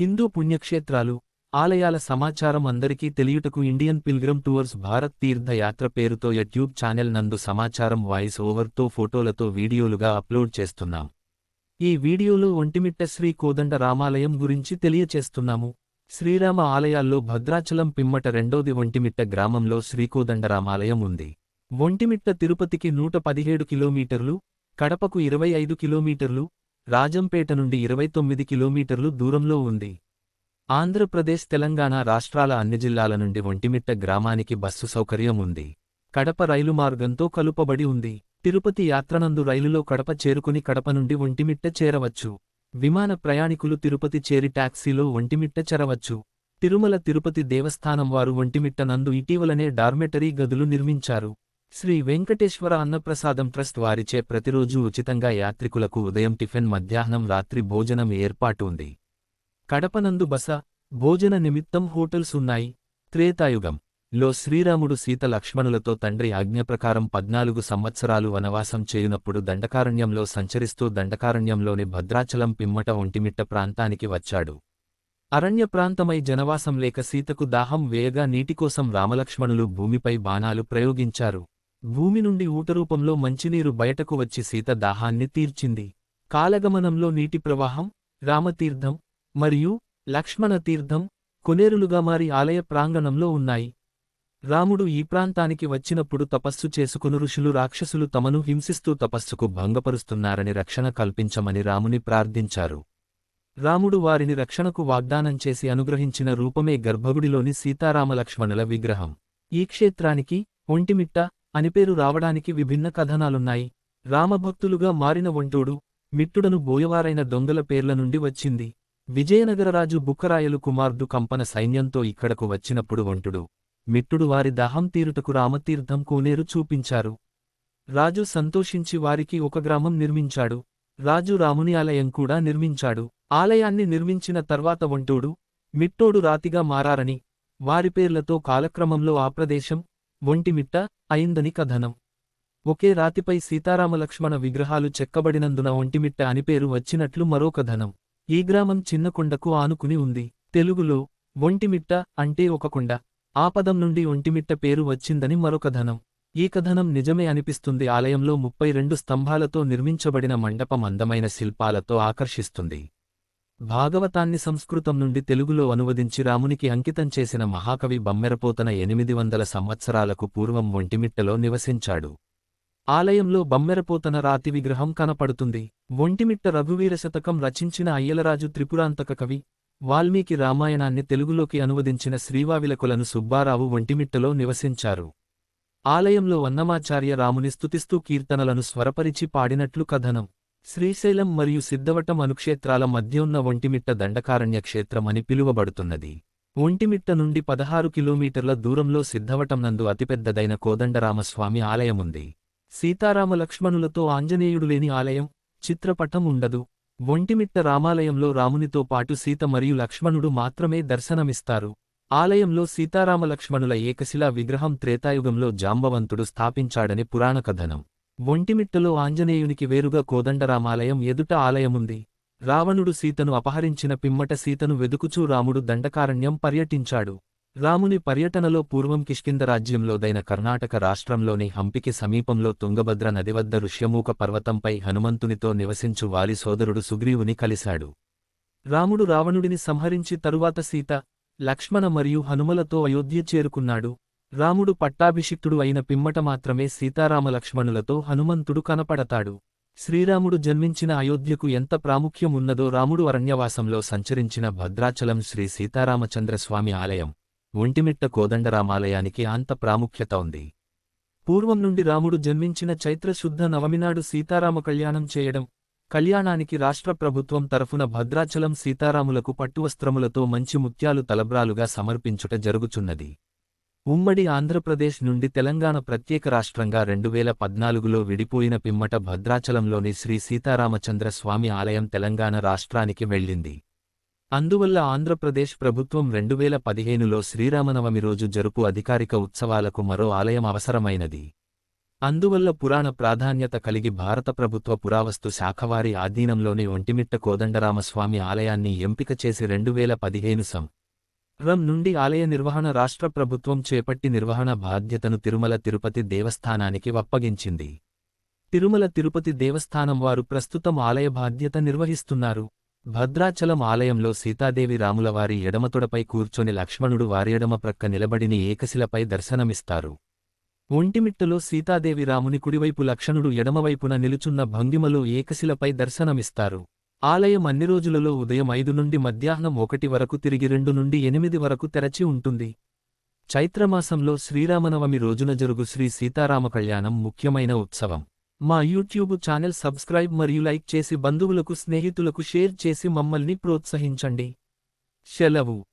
హిందూ పుణ్యక్షేత్రాలు ఆలయాల సమాచారం అందరికీ తెలియుటకు Indian pilgrim tours Bharat Tirthayatra పేరుతో యూట్యూబ్ ఛానల్ నందు సమాచారం వాయిస్ ఓవర్తో ఫోటోలతో వీడియోలుగా అప్లోడ్ చేస్తున్నాం. ఈ వీడియోలో ఒంటిమిట్ట శ్రీ కోదండ రామాలయం గురించి తెలియచేస్తున్నాము. శ్రీరామ ఆలయాల్లో భద్రాచలం పిమ్మట రెండోది ఒంటిమిట్ట గ్రామంలో శ్రీకోదండ రామాలయం ఉంది. ఒంటిమిట్ట తిరుపతికి నూట పదిహేడు కిలోమీటర్లు కడపకు ఇరవై ఐదు కిలోమీటర్లు రాజంపేట నుండి ఇరవై తొమ్మిది కిలోమీటర్లు దూరంలో ఉంది. ఆంధ్రప్రదేశ్ తెలంగాణ రాష్ట్రాల అన్ని జిల్లాల నుండి ఒంటిమిట్ట గ్రామానికి బస్సు సౌకర్యం ఉంది. కడప రైలు మార్గంతో కలుపబడి ఉంది. తిరుపతి యాత్రనందు రైలులో కడప చేరుకుని కడప నుండి ఒంటిమిట్ట చేరవచ్చు. విమాన ప్రయాణికులు తిరుపతి చేరి టాక్సీలో ఒంటిమిట్ట చేరవచ్చు. తిరుమల తిరుపతి దేవస్థానం వారు ఒంటిమిట్ట నందు ఇటీవలనే డార్మెటరీ గదులు నిర్మించారు. శ్రీ వెంకటేశ్వర అన్నప్రసాదం ట్రస్ట్ వారిచే ప్రతిరోజూ ఉచితంగా యాత్రికులకు ఉదయం టిఫిన్ మధ్యాహ్నం రాత్రి భోజనం ఏర్పాటు ఉంది కడపనందు బస భోజన నిమిత్తం హోటల్స్ ఉన్నాయి. త్రేతాయుగం. లో శ్రీరాముడు సీత లక్ష్మణులతో తండ్రి ఆజ్ఞప్రకారం పద్నాలుగు సంవత్సరాలు వనవాసం చేయునప్పుడు దండకారణ్యంలో సంచరిస్తూ దండకారణ్యంలోని భద్రాచలం పిమ్మట ఒంటిమిట్ట ప్రాంతానికి వచ్చాడు. అరణ్య ప్రాంతమై జనవాసం లేక సీతకు దాహం వేయగా నీటికోసం రామలక్ష్మణులు భూమిపై బాణాలు ప్రయోగించారు. భూమి నుండి ఊటరూపంలో మంచినీరు బయటకు వచ్చి సీత దాహాన్ని తీర్చింది. కాలగమనంలో నీటి ప్రవాహం రామతీర్థం మరియు లక్ష్మణ తీర్థం కొనేరులుగా మారి ఆలయ ప్రాంగణంలో ఉన్నాయి. రాముడు ఈ ప్రాంతానికి వచ్చినప్పుడు తపస్సు చేసుకుని ఋషులు రాక్షసులు తమను హింసిస్తూ తపస్సుకు భంగపరుస్తున్నారని రక్షణ కల్పించమని రాముని ప్రార్థించారు. రాముడు వారిని రక్షణకు వాగ్దానం చేసి అనుగ్రహించిన రూపమే గర్భగుడిలోని సీతారామలక్ష్మణుల విగ్రహం. ఈ క్షేత్రానికి ఒంటిమిట్ట అనిపేరు రావడానికి విభిన్న కథనాలున్నాయి. రామభక్తులుగా మారిన ఒంటూడు మిట్టుడను బోయవారైన దొంగల పేర్ల నుండి వచ్చింది. విజయనగరరాజు బుక్కరాయలు కుమార్దు కంపన సైన్యంతో ఇక్కడకు వచ్చినప్పుడు ఒంటుడు మిట్టుడు వారి దాహం తీరుటకు రామతీర్థం కోనేరు చూపించారు. రాజు సంతోషించి వారికి ఒక గ్రామం నిర్మించాడు. రాజు రాముని ఆలయం కూడా నిర్మించాడు. ఆలయాన్ని నిర్మించిన తర్వాత ఒంటూడు మిట్టోడు రాతిగా మారారని వారి పేర్లతో కాలక్రమంలో ఆ ప్రదేశం ఒంటిమిట్ట అయిందని కథనం. ఒకే రాతిపై సీతారామలక్ష్మణ విగ్రహాలు చెక్కబడినందున ఒంటిమిట్ట అని పేరు వచ్చినట్లు మరో కథనం. ఈ గ్రామం చిన్న కొండకు ఆనుకుని ఉంది. తెలుగులో ఒంటిమిట్ట అంటే ఒక కొండ. ఆ పదం నుండి ఒంటిమిట్ట పేరు వచ్చిందని మరొక ధనం ఈ కథనం నిజమే అనిపిస్తుంది. ఆలయంలో ముప్పై రెండు స్తంభాలతో నిర్మించబడిన మండపం అందమైన శిల్పాలతో ఆకర్షిస్తుంది. భాగవతాన్ని సంస్కృతం నుండి తెలుగులో అనువదించి రామునికి అంకితం చేసిన మహాకవి బమ్మెరపోతన ఎనిమిది వందల సంవత్సరాలకు పూర్వం ఒంటిమిట్టలో నివసించాడు. ఆలయంలో బమ్మెరపోతన రాతి విగ్రహం కనపడుతుంది. ఒంటిమిట్ట రఘువీర శతకం రచించిన అయ్యలరాజు త్రిపురాంతక కవి వాల్మీకి రామాయణాన్ని తెలుగులోకి అనువదించిన శ్రీవావిలకులను సుబ్బారావు ఒంటిమిట్టలో నివసించారు. ఆలయంలో అన్నమాచార్య రాముని స్తుతిస్తూ కీర్తనలను స్వరపరిచి పాడినట్లు కథనం. శ్రీశైలం మరియు సిద్ధవటం అనుక్షేత్రాల మధ్య ఉన్న ఒంటిమిట్ట దండకారణ్య క్షేత్రం అని పిలువబడుతున్నది. ఒంటిమిట్ట నుండి పదహారు కిలోమీటర్ల దూరంలో సిద్ధవటం నందు అతిపెద్దదైన కోదండరామస్వామి ఆలయముంది. సీతారామ లక్ష్మణులతో ఆంజనేయుడు లేని ఆలయం చిత్రపటం ఉండదు. ఒంటిమిట్ట రామాలయంలో రామునితో పాటు సీత మరియు లక్ష్మణుడు మాత్రమే దర్శనమిస్తారు. ఆలయంలో సీతారామలక్ష్మణుల ఏకశిలా విగ్రహం త్రేతాయుగంలో జాంబవంతుడు స్థాపించాడని పురాణకథనం. ఒంటిమిట్టలో ఆంజనేయునికి వేరుగా కోదండరామాలయం ఎదుట ఆలయముంది. రావణుడు సీతను అపహరించిన పిమ్మట సీతను వెదుకుచూ రాముడు దండకారణ్యం పర్యటించాడు. రాముని పర్యటనలో పూర్వం కిష్కింద రాజ్యంలోదైన కర్ణాటక రాష్ట్రంలోని హంపికి సమీపంలో తుంగభద్ర నది వద్ద ఋష్యమూక పర్వతంపై హనుమంతునితో నివసించు వాలి సోదరుడు సుగ్రీవుని కలిశాడు. రాముడు రావణుడిని సంహరించి తరువాత సీత లక్ష్మణ మరియు హనుమలతో అయోధ్య చేరుకున్నాడు. రాముడు పట్టాభిషిక్తుడు అయిన పిమ్మట మాత్రమే సీతారామలక్ష్మణులతో హనుమంతుడు కనపడతాడు. శ్రీరాముడు జన్మించిన అయోధ్యకు ఎంత ప్రాముఖ్యం ఉన్నదో రాముడు అరణ్యవాసంలో సంచరించిన భద్రాచలం శ్రీ సీతారామచంద్రస్వామి ఆలయం ఒంటిమిట్ట కోదండరామాలయానికి అంత ప్రాముఖ్యత ఉంది. పూర్వం నుండి రాముడు జన్మించిన చైత్రశుద్ధ నవమినాడు సీతారామ కళ్యాణం చేయడం కళ్యాణానికి రాష్ట్ర ప్రభుత్వం తరఫున భద్రాచలం సీతారాములకు పట్టువస్త్రములతో మంచి ముత్యాలు తలబ్రాలుగా సమర్పించుట జరుగుచున్నది. ఉమ్మడి ఆంధ్రప్రదేశ్ నుండి తెలంగాణ ప్రత్యేక రాష్ట్రంగా రెండువేల పద్నాలుగులో విడిపోయిన పిమ్మట భద్రాచలంలోని శ్రీ సీతారామచంద్ర స్వామి ఆలయం తెలంగాణ రాష్ట్రానికి వెళ్ళింది. అందువల్ల ఆంధ్రప్రదేశ్ ప్రభుత్వం రెండువేల పదిహేనులో శ్రీరామనవమి రోజు జరుపు అధికారిక ఉత్సవాలకు మరో ఆలయం అవసరమైనది. అందువల్ల పురాణ ప్రాధాన్యత కలిగి భారత ప్రభుత్వ పురావస్తు శాఖవారి ఆధీనంలోని ఒంటిమిట్ట కోదండరామస్వామి ఆలయాన్ని ఎంపిక చేసి రెండు వేల పదిహేను సం రం నుండి ఆలయ నిర్వహణ రాష్ట్ర ప్రభుత్వం చేపట్టి నిర్వహణ బాధ్యతను తిరుమల తిరుపతి దేవస్థానానికి వప్పగించింది తిరుమల తిరుపతి దేవస్థానం వారు ప్రస్తుతం ఆలయ బాధ్యత నిర్వహిస్తున్నారు. భద్రాచలం ఆలయంలో సీతాదేవి రాములవారి ఎడమతొడపై కూర్చొని లక్ష్మణుడు వారి ఎడమ ప్రక్క నిలబడిని ఏకశిలపై దర్శనమిస్తారు. ఒంటిమిట్టలో సీతాదేవి రాముని కుడివైపు లక్షణుడు ఎడమవైపున నిలుచున్న భంగిమలో ఏకశిలపై దర్శనమిస్తారు. ఆలయం అన్ని రోజులలో ఉదయం ఐదు నుండి మధ్యాహ్నం ఒకటి వరకు తిరిగి రెండు నుండి ఎనిమిది వరకు తెరచి ఉంటుంది. చైత్రమాసంలో శ్రీరామనవమి రోజున జరుగు శ్రీ సీతారామ కళ్యాణం ముఖ్యమైన ఉత్సవం. మా యూట్యూబ్ ఛానల్ సబ్స్క్రైబ్ మరియు లైక్ చేసి బంధువులకు స్నేహితులకు షేర్ చేసి మమ్మల్ని ప్రోత్సహించండి. సెలవు.